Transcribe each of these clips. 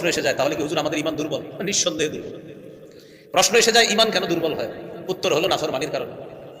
প্রশ্ন এসে যায়, তাহলে কি হুজুর আমাদের ইমান দুর্বল? নিঃসন্দেহে দুর্বল। প্রশ্ন এসে যায় ইমান কেন দুর্বল হয়? উত্তর হলো নাফরমানির কারণে।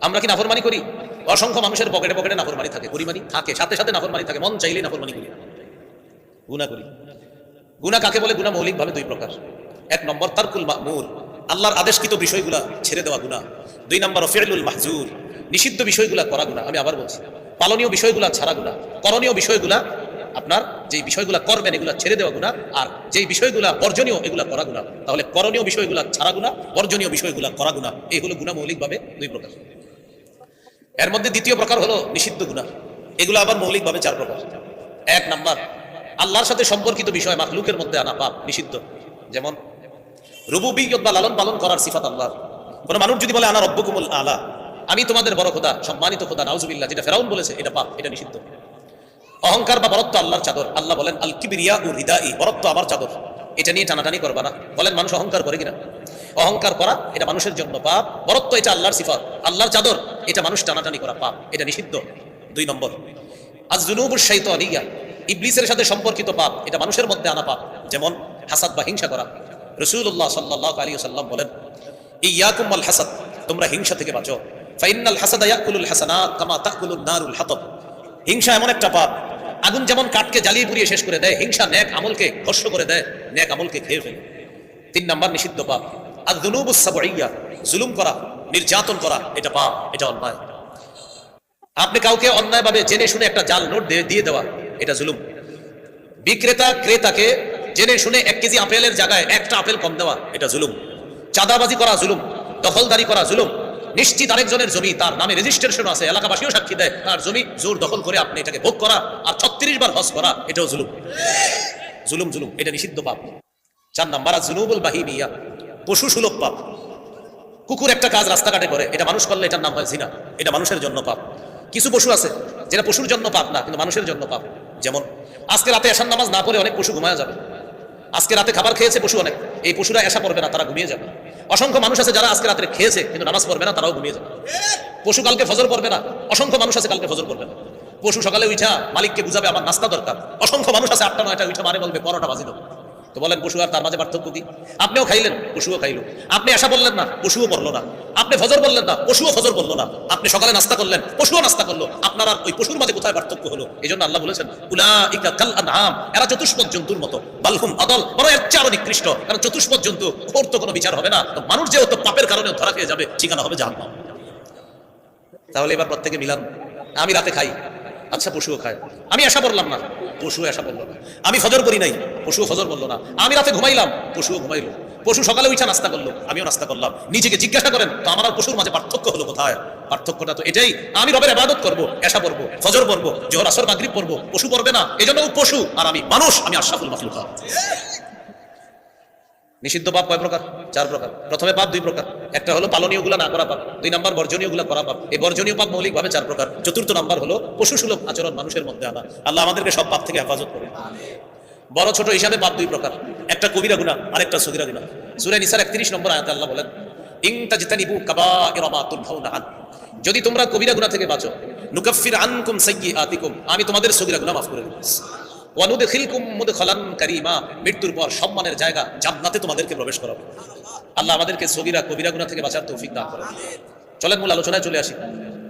আমরা কি নাফরমানি করি? অসংখ্য মানুষের পকেটে পকেটে নাফরমানি থাকে পরিমাণি থাকে, সাথে সাথে নাফরমানি থাকে, মন চাইলেই নাফরমানি করি। গুণা করি। গুণা কাকে বলে? গুণা মৌলিকভাবে দুই প্রকার। এক নম্বর, তারকুল মামুর। আল্লাহর আদেশকৃত বিষয়গুলা ছেড়ে দেওয়া গুণা। দুই নম্বর ফেরুল মাহজুর। নিষিদ্ধ বিষয়গুলা করা গুণা, আমি আবার বলছি। পালনীয় বিষয়গুলা ছাড়া গুণা। করণীয় বিষয়গুলা আপনার যে বিষয়গুলা করবেন, এগুলা ছেড়ে দেওয়া গুণা আর যেই বিষয়গুলা বর্জনীয়, এগুলা করা গুণা তাহলে করণীয় বিষয়গুলা ছাড়া গুণা বর্জনীয় বিষয়গুলা করা গুণা এই হলো গুণা মৌলিকভাবে দুই প্রকার। এর মধ্যে দ্বিতীয় প্রকার হলো নিষিদ্ধ গুণা এগুলো আবার মৌলিকভাবে চার প্রকার। এক নাম্বার, আল্লাহর সাথে সম্পর্কিত বিষয় মাখলুকের মধ্যে আনা পাপ, নিষিদ্ধ। যেমন, রুবুবিয়ত বা লালন পালন করার সিফাত আল্লাহর। কোন মানুষ যদি বলে, আনা রব্বকুমুল আলা আমি তোমাদের বড় খোদা, সম্মানিত খোদা, নাউজুবিল্লাহ যেটা ফেরাউন বলেছে, এটা পাপ, এটা নিষিদ্ধ। অহংকার বা বরত্ব আল্লাহর চাদর। আল্লাহ বলেন আল কিবিরিয়া উ হৃদাই বরত্ব আমার চাদর। এটা নিয়ে টানাটানি করবা না। বলেন, মানুষ অহংকার করে কিনা? অহংকার করা, এটা মানুষের জন্য পাপ। বরত্ব এটা আল্লাহর সিফাত। আল্লাহর চাদর, এটা মানুষ টানাটানি করা পাপ। এটা নিষিদ্ধ। দুই নম্বর আজ জুনুবুর শাইতানিয়া, ইবলিসের সাথে সম্পর্কিত পাপ। এটা মানুষের মধ্যে আনা পাপ। যেমন হাসাদ বা হিংসা করা। রসুল্লাহ সাল্লাহ আলী সাল্লাম বলেন ইয়াকুম আল হাসাদ, তোমরা হিংসা থেকে বাঁচো। ফাইনাল হাসাদা হাসানাত কামা তাকুলুন নারুল হাতব। হিংসা এমন একটা পাপ আগুন যেমন কাঠকে জ্বালিয়ে পুড়িয়ে শেষ করে দেয়, হিংসা ন্যাক আমলকে ভস্য করে দেয়, ন্যাক আমলকে খেয়ে ফেলে। তিন নাম্বার নিষিদ্ধ পাপ। আর দুনুবুসাবইয়া জুলুম করা, নির্যাতন করা, এটা পাপ, এটা অন্যায়। আপনি কাউকে অন্যায়ভাবে জেনে শুনে একটা জাল নোট দিয়ে দিয়ে দেওয়া, এটা জুলুম। বিক্রেতা, ক্রেতাকে জেনে শুনে এক কেজি আপেলের জায়গায় একটা আপেল কম দেওয়া, এটা জুলুম। চাঁদাবাজি করা, জুলুম। দখলদারি করা, জুলুম। নিশ্চিত আরেকজনের জমি, তার নামে রেজিস্ট্রেশন আছে, এলাকাবাসীও সাক্ষী দেয়। তার জমি জোর দখল করে আপনি এটাকে ভোগ করা আর ছত্রিশ বার হস করা, এটাও জুলুম। জুলুম জুলুম, এটা নিষিদ্ধ পাপ। চার নাম্বার আর জুনুবুল বাহিমিয়া, পশু সুলভ পাপ। কুকুর একটা কাজ রাস্তাঘাটে করে, এটা মানুষ করলে এটার নাম হয় জিনা। এটা মানুষের জন্য পাপ। কিছু পশু আছে, যেটা পশুর জন্য পাপ না, কিন্তু মানুষের জন্য পাপ। যেমন, আজকে রাতে এসার নামাজ না পড়ে অনেক পশু ঘুমায় যাবে। আজকে রাতে খাবার খেয়েছে পশু অনেক। এই পশুরা এসা পড়বে না, তারা ঘুমিয়ে যাবে। অসংখ্য মানুষ আছে যারা আজকে রাতে খেয়েছে, কিন্তু নামাজ পড়বে না, তারাও ঘুমিয়ে যাবে। পশু কালকে ফজর পড়বে না, অসংখ্য মানুষ আছে কালকে ফজর পড়বে না। পশু সকালে উঠা, মালিককে বুঝাবে, আমার নাস্তা দরকার। অসংখ্য মানুষ আছে আটটা, নয়টা উঠা মারে বলবে, পরোটা বাজি দেবো। তো বলেন পশু আর তার মাঝে পার্থক্য কি? আপনিও খাইলেন, পশুও খাইলো। আপনি আশা বললেন না, পশুও পড়ল না। আপনি ফজর বললেন না, পশুও ফজর বলল না। আপনি সকালে নাস্তা করলেন, পশুও নাস্তা করল। আপনার আর ওই পশুর মাঝে কোথায় পার্থক্য হলো? এই জন্য আল্লাহ বলেছেন উলা ইকা কাল আনআম এরা চতুষ্পদ জন্তুর মতো। বালহুম আদল বড় এর আরও নিকৃষ্ট। কারণ চতুষ্পদ জন্তু, ওর তো কোনো বিচার হবে না। তো মানুষ যে যেহেতু পাপের কারণে ধরা খেয়ে যাবে, ঠিকানা হবে জাহান্নাম। তাহলে এবার প্রত্যেকে মিলান, আমি রাতে খাই। আচ্ছা পশুও খায়। আমি আশা করলাম না। পশুও আশা করল না। আমি ফজর করি নাই। পশুও ফজর বলল না। আমি রাতে ঘুমাইলাম। পশুও ঘুমাইলো। পশু সকালে উঠা নাস্তা করল। আমিও নাস্তা করলাম। নিজেকে জিজ্ঞাসা করেন, তো আমার পশুর মাঝে পার্থক্য হলো কোথায়? পার্থক্যটা তো এটাই। আমি রবের আবাদত করব এসা পড়ব ফজর পড়ব জোহর আসর মাগরিব পড়ব। পশু পড়বে না। এজন্য পশু। আর আমি মানুষ, আমি আশাফুল মাফলুকা নিষিদ্ধ পাপ কয় প্রকার? চার প্রকার। প্রথমে পাপ দুই প্রকার। একটা হলো পালনীয়গুলা না করা পাপ। দুই নাম্বার বর্জনীয়গুলা করা পাপ। এই বর্জনীয় পাপ মৌলিক ভাবে চার প্রকার। চতুর্থ নাম্বার হলো পশু সুলভ আচরণ মানুষের মধ্যে আনা। আল্লাহ আমাদেরকে সব পাপ থেকে হেফাজত করে বড় ছোট হিসাবে পাপ দুই প্রকার। একটা কবিরা গুণা আরেকটা সগিরা গুণা সুরে নিসার একত্রিশ নম্বর আয়াতে আল্লাহ বলেন ইংতাজিতানিবু কাবাইরা মা তুনহাউনা আন। যদি তোমরা কবিরা গুণা থেকে বাঁচো, নুকাফির আনকুম সাইয়্যাতিকুম আমি তোমাদের সগিরা গুণা মাফ করে দেব। কারীমা। মৃত্যুর পর সম্মানের জায়গা জান্নাতে তোমাদেরকে প্রবেশ করো আল্লাহ আমাদেরকে সবিরা কবিরা গুণা থেকে বাঁচার তৌফিক দান করে চলেন মূল আলোচনায় চলে আসি।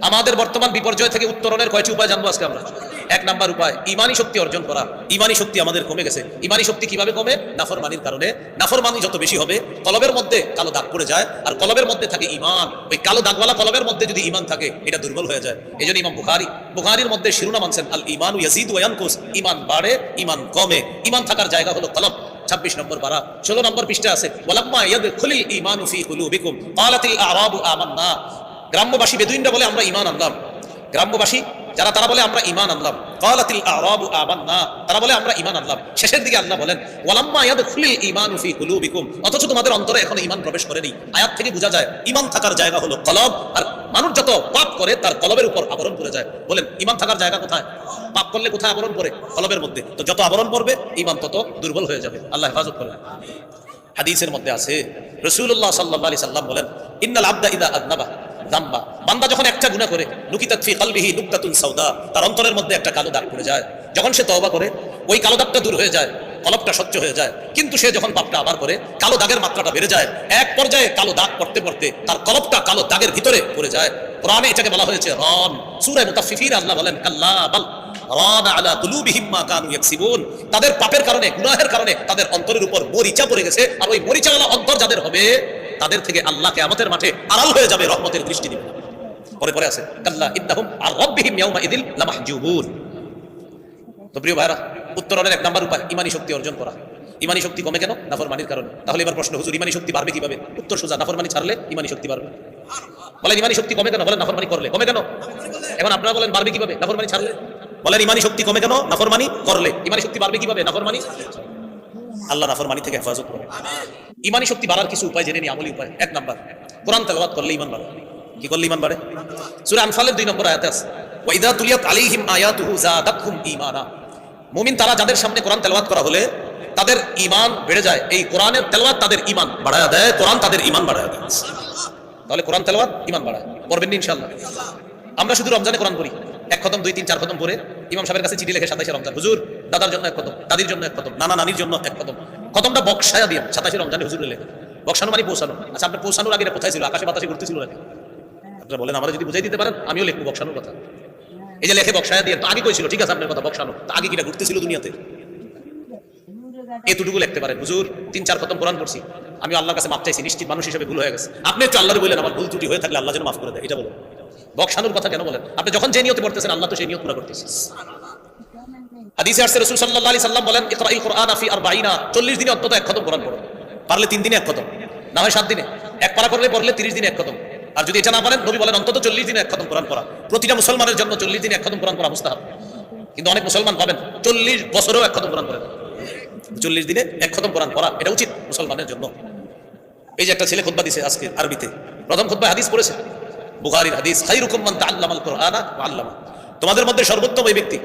আমাদের বর্তমান বিপর্যয় থেকে উত্তরণের কয়টি উপায় জানব আজকে আমরা? এক নাম্বার উপায়, ইমানি শক্তি অর্জন করা। ইমানি শক্তি আমাদের কমে গেছে। ইমানি শক্তি কীভাবে কমে? নাফরমানির কারণে। নাফরমানি যত বেশি হবে, কলবের মধ্যে কালো দাগ পড়ে যায়, আর কলবের মধ্যে থাকে ইমান। ওই কালো দাগওয়ালা কলবের মধ্যে যদি ইমান থাকে, এটা দুর্বল হয়ে যায়। এই জন্য ইমাম বুখারি, বুখারির মধ্যে শিরোনাম আনছেন, আল ইমানু ইয়াজিদ ওয়ানকুস ইমান বাড়ে, ইমান কমে। ইমান থাকার জায়গা হলো কলব। ছাব্বিশ নম্বর পারা। ষোলো নম্বর পৃষ্ঠা আছে, ওয়ালাম্মা ইয়াদ খুলিল ইমানু ফি কুলুবিকুম। ক্বালাতিল আরাবু আমান্না। গ্রাম্যবাসী বেদুইনরা বলে, আমরা ইমান আনলাম। গ্রাম্যবাসী, যারা, তারা বলে, আমরা ইমান আনলাম। ক্বালাতিল আরাবু আমান্না তারা বলে, আমরা ইমান আনলাম। শেষের দিকে আল্লাহ বলেন, ওয়ালাম্মা ইয়াদ খুলিল ইমানু ফি কুলুবিকুম। অথচ তোমাদের অন্তরে এখন ইমান প্রবেশ করেনি। আয়াত থেকে বোঝা যায় ইমান থাকার জায়গা হলো কলব, আর মানুষ যত পাপ করে, তার কলবের উপর আবরণ পড়ে যায়। বলেন ইমান থাকার জায়গা কোথায়? পাপ করলে কোথায় আবরণ করে কলবের মধ্যে। তো যত আবরণ পড়বে ইমান তত দুর্বল হয়ে যাবে। আল্লাহ হেফাজত করবে হাদিসের মধ্যে আছে রসুল্লাহ সাল্লাহ আলি সাল্লাম বলেন, ইন্নাল আবদা ইদা আদনাবা দাম্বা। বান্দা যখন একটা গুনাহ করে নুকিতাত ফি কলবিহি তার অন্তরের মধ্যে একটা কালো দাগ পড়ে যায়। যখন সে তওবা করে, ওই কালো দাগটা দূর হয়ে যায়, কলপটা স্বচ্ছ হয়ে যায়। কিন্তু সে যখন পাপটা আবার করে, কালো দাগের মাত্রাটা বেড়ে যায়। এক পর্যায়ে কালো দাগ পড়তে পড়তে, তার কলপটা কালো দাগের ভিতরে পড়ে যায়। কোরআনে এটাকে বলা হয়েছে রন। সূরা মুতাফফিফিন আল্লাহ বলেন, কাল্লা বাল রান আলা কুলুবিহিম মা কানু ইয়াকসিবুন। তাদের পাপের কারণে, গুনাহের কারণে তাদের অন্তরের উপর মরিচা পড়ে গেছে। আর ওই মরিচাওয়ালা অন্তর যাদের হবে তাদের থেকে আল্লাহ কিয়ামতের মাঠে আড়াল হয়ে যাবে, রহমতের দৃষ্টি দিবে। পরে পরে আছে, কাল্লা ইন্নাহুম আর রব্বিহিম ইয়াউমা ইদিল লামাহজুবুন। তো প্রিয় ভাইরা উত্তরণের এক নাম্বার উপায়, ইমানি শক্তি অর্জন করা। ইমানি শক্তি কমে কেন? নাফরমানির কারণে। তাহলে এবার প্রশ্ন, হুজুর, ইমানি শক্তি বাড়বে কীভাবে? উত্তর সোজা, নাফরমানি ছাড়লে ইমানি শক্তি বাড়বে। বলেন, ইমানি শক্তি কমে কেন? বলেন, নাফরমানি করলে। কমে কেন? এখন আপনারা বলেন, বাড়বে কীভাবে? নাফরমানি ছাড়লে। বলেন, ইমানি শক্তি কমে কেন? নাফরমানি করলে। ইমানি শক্তি বাড়বে কীভাবে? নাফরমানি আল্লাহ নাফরমানি থেকে হেফাজত করে। ইমানি শক্তি বাড়ার কিছু উপায় জেনে নি আমলি উপায়। এক নাম্বার, কোরআন তেলাওয়াত করলে ইমান বাড়ে। কি করলে ইমান বাড়ে? সূরা আনফালের দুই নম্বর আয়াতে আছে ওয়াইদা তুলিয়াত আয়াতুহু মুমিন তারা যাদের সামনে কোরআন করা হলে তাদের বেড়ে যায়। এই কোরআনের তেলাওয়াত তাদের ঈমান বাড়ায় দেয়, কোরআন তাদের ঈমান বাড়ায় দেয়। তাহলে কোরআন তেলাওয়াত ঈমান বাড়ায়। পড়বেন ইনশাআল্লাহ। আমরা শুধু রমজানে কোরআন পড়ি। এক খতম, দুই, তিন, চার খতম পড়ে ইমাম সাহেবের কাছে চিঠি লিখে সাতাশে রমজান। হুজুর দাদার জন্য এক খতম দাদির জন্য এক খতম নানা নানির জন্য এক খতম খতমটা বক্সায়া দিয়ে, সাতাশে রমজানে হুজুর লেখে বক্সানো মানে পৌঁছানো। আচ্ছা আপনার পৌঁছানোর আগে কোথায় ছিল? আকাশে বাতাসে ঘুরতেছিল নাকি? আপনারা বলেন, আমরা যদি বুঝাই দিতে পারেন, আমিও লিখব বক্সানোর কথা। এই যে লেখে বক্সায়া দিয়ে, তো আগে কইছিল ঠিক আছে, আপনার কথা, বক্সানো। তো আগে কিটা ঘুরতেছিল দুনিয়াতে। এতটুকু লিখতে পারেন। হুজুর, তিন চার খতম কোরআন পড়ছি। আমি আল্লাহর কাছে মাপ চাইছি, নিশ্চিত মানুষ হিসেবে ভুল হয়ে গেছে। আপনি একটু আল্লাহর বললেন, আমার ভুল ত্রুটি হয়ে থাকলে আল্লাহ যেন মাফ করে দেয়, এটা বলেন। বক্সানোর কথা কেন বলেন? আপনি যখন যে নিয়তে পড়তেছেন, আল্লাহ তো সেই নিয়ত পুরা করতেছে। হাদিসে আসছে রাসূল আলাইহি সাল্লাম বলেন কোরআন ফি 40 40 দিনে অন্তত এক খতম কোরআন পড়ো। পারলে তিন দিনে এক খতম না হয় সাত দিনে। এক পারা করলে পড়লে 30 দিনে এক খতম আর যদি এটা না পারেন নবী বলেন অন্তত 40 দিনে এক খতম কোরআন পড়া। প্রতিটা মুসলমানের জন্য 40 দিনে এক খতম কোরআন পড়া মুস্তাহাব। কিন্তু অনেক মুসলমান পাবেন 40 বছরেও এক খতম কোরআন পড়েন 40 দিনে এক খতম কোরআন পড়া, এটা উচিত মুসলমানের জন্য। এই যে একটা ছেলে খুতবা দিছে আজকে আরবিতে। প্রথম খুতবা হাদিস পড়েছে। বুখারীর হাদিস কুরআনা ওয়া আল্লামা। তোমাদের মধ্যে সর্বোত্তম ওই ব্যক্তি।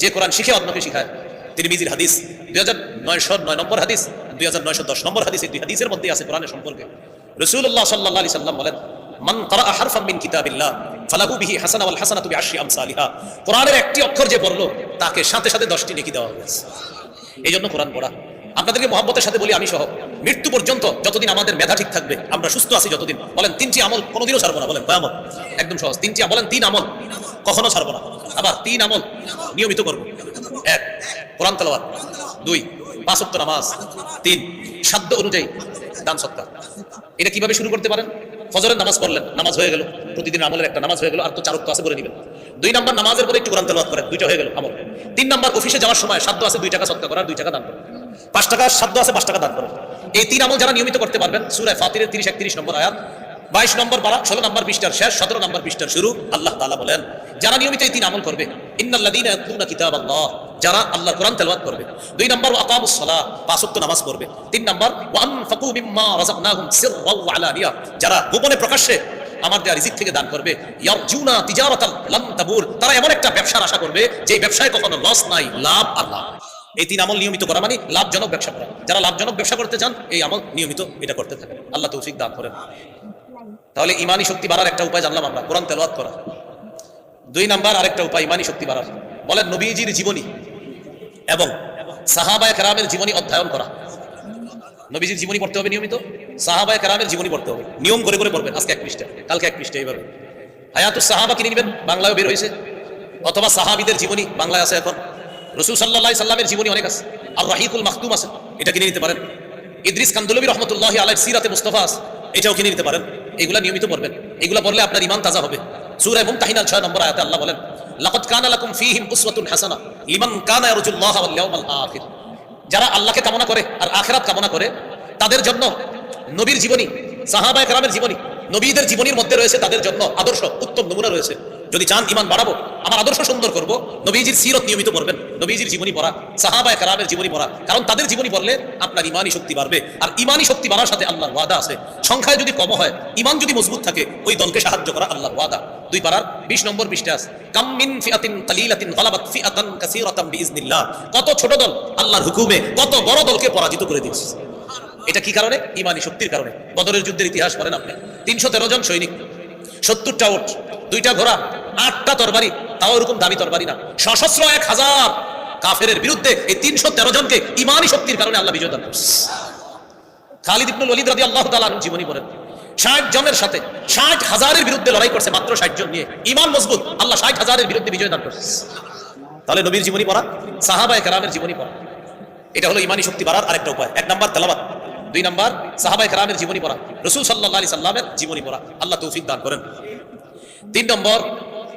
যে কোরআন শিখে অন্যকে শিখায়। তিরমিজির হাদিস, দুই হাজার নয়শো নয় নম্বর হাদিস, দুই হাজার নয়শো দশ নম্বর হাদিস, এই দুই হাদিসের মধ্যে আছে কোরআনের সম্পর্কে। রসুল্লাহ সাল্লাহ আলি সাল্লাম বলেন, মান তারা হারফাম মিন কিতাবিল্লাহ, ফালাহু বিহি হাসানা ওয়াল হাসানাতু বিআশরি আমসালিহা। কোরআনের একটি অক্ষর যে পড়ল, তাকে সাথে সাথে দশটি নেকি দেওয়া হয়েছে। এই জন্য কোরআন পড়া। আপনাদেরকে মহব্বতের সাথে বলি আমি সহ মৃত্যু পর্যন্ত যতদিন আমাদের মেধা ঠিক থাকবে, আমরা সুস্থ আছি যতদিন। বলেন, তিনটি আমল কোনোদিনও ছাড়বো না। বলেন আমল একদম সহজ, তিনটি বলেন তিন আমল কখনো ছাড়বো না। আবার তিন আমল নিয়মিত করব। এক, কোরআন তালাওয়াত। দুই, পাঁচ ওয়াক্ত নামাজ। তিন, সাধ্য অনুযায়ী দান সত্তা এটা কীভাবে শুরু করতে পারেন? ফজরের নামাজ পড়লেন, নামাজ হয়ে গেল। প্রতিদিন আমলের একটা নামাজ হয়ে গেল, আর তো চারক্ত আছে করে নেবেন। দুই নাম্বার নামাজের পরে একটু কোরআন তেলাওয়াত করেন, দুইটা হয়ে গেল আমল। তিন নাম্বার অফিসে যাওয়ার সময় সাধ্য আছে দুই টাকা সত্তা করার, দুই টাকা দান করেন পাঁচ টাকা সাধ্য আছে, পাঁচ টাকা দান করেন এই তিন আমল যারা নিয়মিত করতে পারবেন সুরায় ফাতিরের তিরিশ একত্রিশ নম্বর আয়াত। বাইশ নম্বর বারা ষোলো নম্বর পৃষ্ঠার শেষ, সতেরো নম্বর পৃষ্ঠার শুরু, আল্লাহ তাআলা বলেন, যারা নিয়মিত এই তিন আমল করবে, ইন্নাল্লাযীনা ইয়াতলুনা কিতাবাল্লাহ, যারা আল্লাহর কোরআন তেলাওয়াত করবে, দুই নম্বর আকামুস সালাহ পাঁচ নামাজ পড়বে, তিন নম্বর, ওয়া আনফাকু মিম্মা রাযাকনাহুম সিররাও ওয়া আলানিয়া যারা গোপনে প্রকাশ্যে আমার দেয়া রিজিক থেকে দান করবে, ইয়ারজুনা তিজারাতাল, লাম তাবুর, তারা এমন একটা ব্যবসার আশা করবে, যে ব্যবসায় কখনো লস নাই, লাভ আর লাভ এই তিন আমল নিয়মিত করা মানে লাভজনক ব্যবসা করা। যারা লাভজনক ব্যবসা করতে চান, এই আমল নিয়মিত এটা করতে থাকেন। আল্লাহ তৌফিক দান করেন। তাহলে ইমানি শক্তি বাড়ার একটা উপায় জানলাম আমরা, কোরআন তেলাওয়াত করা। দুই নাম্বার আরেকটা উপায়, ইমানি শক্তি বাড়ার। বলেন নবীজির জীবনী এবং সাহাবায় কেরামের জীবনী অধ্যয়ন করা। নবীজির জীবনী পড়তে হবে নিয়মিত? সাহাবায় কেরামের জীবনী পড়তে হবে। নিয়ম করে করে পড়বেন আজকে এক পৃষ্ঠা, কালকে এক পৃষ্ঠা এইভাবে। হায়াতুস সাহাবা কিনে নেবেন? বাংলায় বের হয়েছে। অথবা সাহাবিদের জীবনী বাংলায় আছে এখন। রসুল সাল্লাহ সাল্লামের জীবনী অনেক আছে। আর রাহিকুল মাহতুম আছে। এটা কিনে নিতে পারেন। ইদ্রিস কান্দুলবী রহমতুল্লাহ আলাই সিরাতে মুস্তফা আছে। এটাও কিনে নিতে পারেন। এগুলা নিয়মিত পড়বেন। এগুলা পড়লে আপনার ইমান তাজা হবে। সূরা এবং তাহিনার 6 নম্বর আয়াতে আল্লাহ বলেন, লাকাদ কানা লাকুম ফীহিম উসওয়াতুন হাসানা লিমান কানা ইয়ারজুল্লাহ ওয়াল ইয়াউমাল আখির। যারা আল্লাহকে কামনা করে আর আখিরাত কামনা করে, তাদের জন্য নবীর জীবনী, সাহাবায়ে কেরামের জীবনী, নবীদের জীবনীর মধ্যে রয়েছে তাদের জন্য আদর্শ, উত্তম নমুনা রয়েছে। যদি চান ইমান বাড়াবো, আমার আদর্শ সুন্দর করব, নবীজির সিরত নিয়মিত পড়বেন নবীজির জীবনী পড়া, সাহাবায়ে কেরামের জীবনী পড়া, কারণ তাদের জীবনী পড়লে আপনার ইমানি শক্তি বাড়বে। আর ইমানি শক্তি বাড়ার সাথে আল্লাহর ওয়াদা আছে। সংখ্যায় যদি কম হয় ইমান যদি মজবুত থাকে, ওই দলকে সাহায্য করা আল্লাহর ওয়াদা। দুই পারার 20 নম্বর বিইজনিল্লাহ কত ছোট দল আল্লাহর হুকুমে কত বড় দলকে পরাজিত করে দিয়েছে। এটা কি কারণে? ইমানি শক্তির কারণে। বদরের যুদ্ধের ইতিহাস পড়েন আপনি। তিনশো তেরো জন সৈনিক, সত্তরটা ওট, দুইটা ঘোড়া আটটা তরবারি, তাও এরকম দামি তরবারি না। সশস্ত্র এক হাজার কাফের বিরুদ্ধে এই তিনশো তেরো জনকে ইমানি শক্তির কারণে আল্লাহ বিজয় দান খালিদ ইবনুল ওয়ালিদ রাদিয়াল্লাহু তাআলা আনহু জীবনী বলেন, ষাট জনের সাথে ষাট হাজারের বিরুদ্ধে লড়াই করছে মাত্র ষাট জন নিয়ে। ইমান মজবুত, আল্লাহ ষাট হাজারের বিরুদ্ধে বিজয় দান করছে। তাহলে নবীর জীবনী পড়া, সাহাবায়ে কেরামের জীবনী পড়া। এটা হলো ইমানি শক্তি বাড়ার আরেকটা উপায়। এক নম্বর তেলাবাত দুই নম্বর সাহাবায়ে কেরামের জীবনী পড়া। রসুল সাল্লাহ আলি সাল্লামের জীবনী পড়া। আল্লাহ তৌফিক দান করেন। তিন নম্বর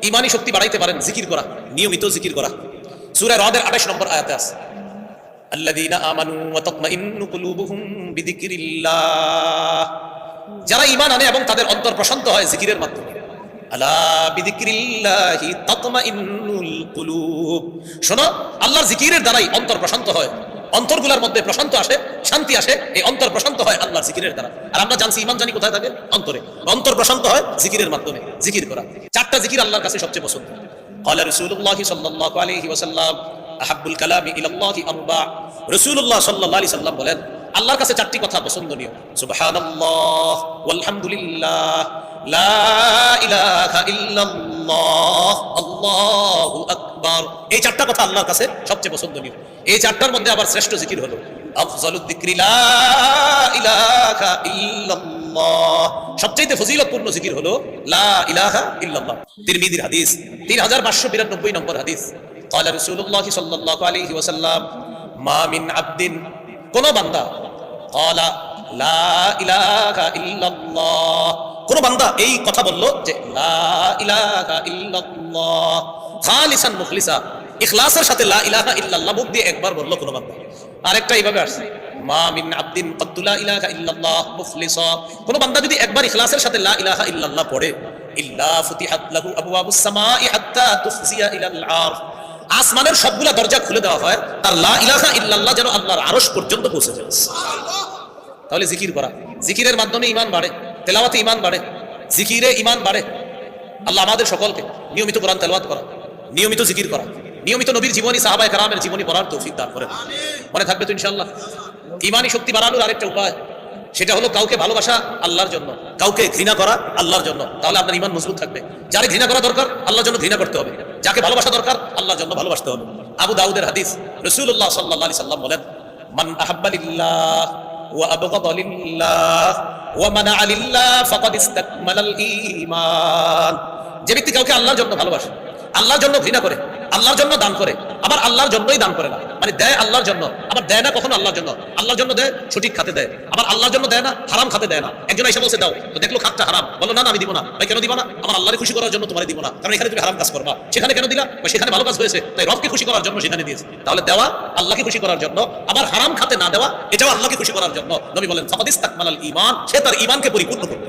ইমানি শক্তি বাড়াইতে পারেন, জিকির করা, নিয়মিত জিকির করা। সূরা রদের 28 নম্বর আয়াতে আছে। যারা ইমান আনে এবং তাদের অন্তর প্রশান্ত হয় জিকিরের মাধ্যমে। শোনো, আল্লাহর জিকিরের দ্বারাই অন্তর প্রশান্ত হয়। অন্তরগুলোর মধ্যে প্রশান্ত আসে শান্তি আসে এই অন্তর প্রশান্ত হয় আল্লাহর জিকিরের দ্বারা আর আমরা জানছি ইমান জানি কোথায় থাকে অন্তরে অন্তর প্রশান্ত হয় জিকিরের মাধ্যমে জিকির করা চারটা জিকির আল্লাহর কাছে সবচেয়ে পছন্দ قال رسول الله صلى الله عليه وسلم احب الكلام الى الله اربع رسول الله صلى الله عليه وسلم বলেন আল্লাহর কাছে চারটি কথা পছন্দনীয় সুবহানাল্লাহ ওয়ালহামদুলিল্লাহ লা ইলাহা ইল্লাল্লাহ আল্লাহু আকবার এই চারটা কথা আল্লাহর কাছে সবচেয়ে পছন্দনীয় এই চারটার মধ্যে আবার শ্রেষ্ঠ জিকির হলো আফজালুদ যিকরি লা ইলাহা ইল্লাল্লাহ সবচেয়ে ফজিলতপূর্ণ জিকির হলো লা ইলাহা ইল্লাল্লাহ তিরমিজির হাদিস 3592 নম্বর হাদিস قال رسول الله صلى الله عليه وسلم ما من عبد কোন বান্দা কলা লা ইলাহা ইল্লাল্লাহ কোন বান্দা এই কথা বলল যে, লা ইলাহা ইল্লাল্লাহ। খালিসান মুখলিসা, ইখলাসের সাথে লা ইলাহা ইল্লাল্লাহ মুখ দিয়ে একবার বলল কোন বান্দা। আরেকটা এইভাবে আসছে, মা মিন আব্দিন কদ্দুলা ইলাহা ইল্লাল্লাহ মুখলিসা। কোন বান্দা যদি একবার ইখলাসের সাথে লা ইলাহা ইল্লাল্লাহ পড়ে, ইল্লা ফুতিহাত লাহু আবওয়াবুস সামাই হাত্তা তুফসিয়া ইলাল আরশ। আসমানের সবগুলা দরজা খুলে দেওয়া হয়, তার লা ইলাহা ইল্লাল্লাহ যেন আল্লাহর আরশ পর্যন্ত পৌঁছে যায়। তাহলে জিকির করা। জিকিরের মাধ্যমে ইমান বাড়ে, তেলাওয়াতে ইমান বাড়ে, জিকিরে ইমান বাড়ে। আল্লাহ আমাদের সকলকে নিয়মিত কোরআন তেলাওয়াত করা, নিয়মিত জিকির করা, নিয়মিত নবীর জীবনী, সাহাবায়ে কারামের জীবনী পড়ার তৌফিক দান করেন মনে থাকবে তো ইনশাআল্লাহ। ইমানি শক্তি বাড়ানোর আরেকটা উপায়, সেটা হলো কাউকে ভালোবাসা আল্লাহর জন্য, কাউকে ঘৃণা করা আল্লাহর জন্য। তাহলে আপনার ইমান মজবুত থাকবে। যারে ঘৃণা করা দরকার, আল্লাহর জন্য ঘৃণা করতে হবে। যাকে ভালোবাসা দরকার, আল্লাহর জন্য ভালোবাসতে হবে। আবু দাউদের হাদিস রসুল্লাহ সাল্লাহ সাল্লাম বলেন, মান আহাব্বালিল্লাহ وأبغض لله ومنع لله فقد استكمل الإيمان যে ব্যক্তি কাউকে আল্লাহর জন্য ভালোবাসে আল্লাহর জন্য ঘৃণা করে আল্লাহর জন্য দান করে আবার আল্লাহর জন্যই দান করে না মানে দেয় আল্লাহর জন্য, আবার দেয় না কখনো আল্লাহর জন্য। আল্লাহর জন্য দেয়, সঠিক খাতে দেয়। আবার আল্লাহর জন্য দেয় না, হারাম খাতে দেয় না। একজন এসে বলছে, দাও, তো দেখল খাতটা হারাম। বলো না আমি দিব না। ভাই, কেন দিব না? আমার আল্লাহরে খুশি করার জন্য তোমার দিব না। কারণ এখানে তুমি হারাম কাজ করবা। সেখানে কেন দিলা? বা সেখানে ভালো কাজ হয়েছে। তাই রবকে খুশি করার জন্য সেখানে দিয়েছে। তাহলে দেওয়া আল্লাহকে খুশি করার জন্য, আবার হারাম খাতে না দেওয়া, এটাও আল্লাহকে খুশি করার জন্য। নবী বলেন ফাকাদিস তাকমালাল ঈমান, সে তার ঈমানকে পরিপূর্ণ করবে।